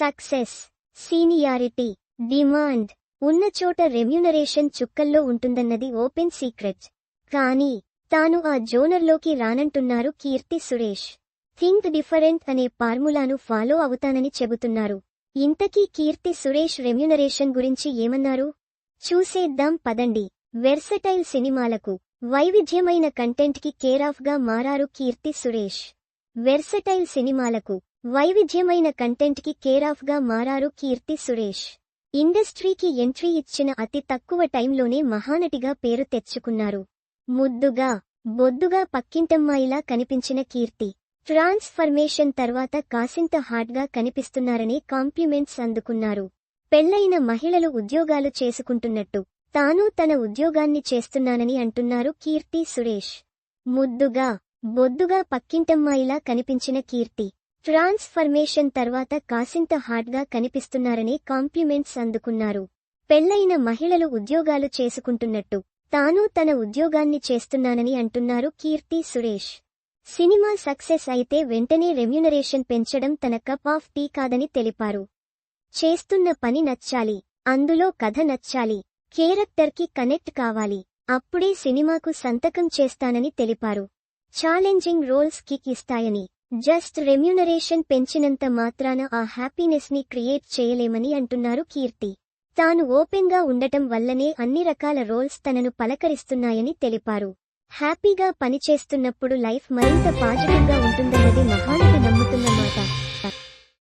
Success seniority demand ఉన్న చోట remuneration చుక్కల్లో ఉంటుందన్నది ఓపెన్ సీక్రెట్ కానీ తాను ఆ జోనర్లోకి రానంటున్నారు కీర్తి సురేష్. థింక్ డిఫరెంట్ అనే ఫార్ములాను ఫాలో అవుతానని చెబుతున్నారు. ఇంతకీ కీర్తి సురేష్ రెమ్యునరేషన్ గురించి ఏమన్నారు? చూసేద్దాం పదండి. వెర్సటైల్ సినిమాలకు వైవిధ్యమైన కంటెంట్కి కేరాఫ్గా మారారు కీర్తి సురేష్. వెర్సటైల్ సినిమాలకు వైవిధ్యమైన కంటెంట్కి కేరాఫ్గా మారారు కీర్తి సురేష్. ఇండస్ట్రీకి ఎంట్రీ ఇచ్చిన అతి తక్కువ టైంలోనే మహానటిగా పేరు తెచ్చుకున్నారు. ముద్దుగా బొద్దుగా పక్కింటమ్మాయిలా కనిపించిన కీర్తి. ట్రాన్స్ఫర్మేషన్ తర్వాత కాసింత హాట్గా కనిపిస్తున్నారని కాంప్లిమెంట్స్ అందుకున్నారు. పెళ్ళైన మహిళలు ఉద్యోగాలు చేసుకుంటున్నట్టు తాను తన ఉద్యోగాన్ని చేస్తున్నానని అంటున్నారు కీర్తి సురేష్. ముద్దుగా బొద్దుగా పక్కింటమ్మాయిలా కనిపించిన కీర్తి. ట్రాన్స్ఫర్మేషన్ తర్వాత కాసింత హాట్గా కనిపిస్తున్నారని కాంప్లిమెంట్స్ అందుకున్నారు. పెళ్ళైన మహిళలు ఉద్యోగాలు చేసుకుంటున్నట్టు తాను తన ఉద్యోగాన్ని చేస్తున్నానని అంటున్నారు కీర్తి సురేష్. సినిమా సక్సెస్ అయితే వెంటనే రెమ్యునరేషన్ పెంచడం తన కప్ ఆఫ్ టీ కాదని తెలిపారు. చేస్తున్న పని నచ్చాలి అందులో కథ నచ్చాలి కేరక్టర్కి కనెక్ట్ కావాలి అప్పుడే సినిమాకు సంతకం చేస్తానని తెలిపారు. ఛాలెంజింగ్ రోల్స్ కిక్ ఇస్తాయని జస్ట్ రెమ్యునరేషన్ పెంచినంత మాత్రాన ఆ హ్యాపీనెస్ని క్రియేట్ చేయలేమని అంటున్నారు కీర్తి. తాను ఓపెన్గా ఉండటం వల్లనే అన్ని రకాల రోల్స్ తనను పలకరిస్తున్నాయని తెలిపారు. హ్యాపీగా పనిచేస్తున్నప్పుడు లైఫ్ మరింత పాజిటివ్గా ఉంటుందన్నది మహానటి